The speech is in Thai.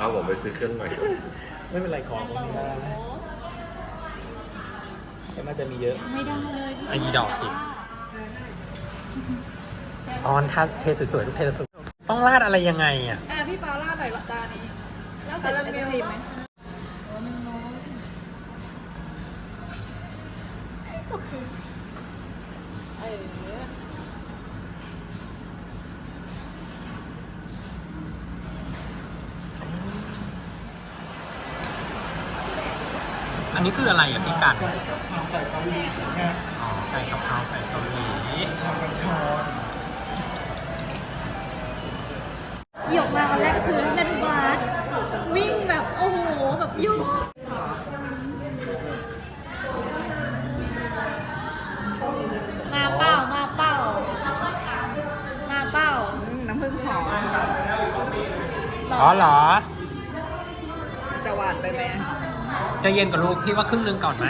เอาผมไปซื้อเครื่องใหม่ไม่เป็นไรของพวกนี้ได้ก็น่าจะมีเยอะ ไม่ได้เลยไอ้ดอกสิ ออนถ้าเทสวยๆทุกเทสวยๆต้องราดอะไรยังไงอะ อะพี่ฟ้าลาดหน่อยตานี้ลาดใส่ไอศครีมไหมเอ อันนี้คืออะไรอะพี่กันอ๋อไก่กะเพราไก่เกาหลีหยกมาวันแรกก็คือเล่นบาสวิ่งแบบโอ้โหแบบยุ่งมาเป้ามาเป้ามาเป้าน้ำผึ้งหอมอ๋อเหรอ จะหวานไปไหมใจะเย็นกับลูกพี่ว่าครึ่งหนึงก่อนไหม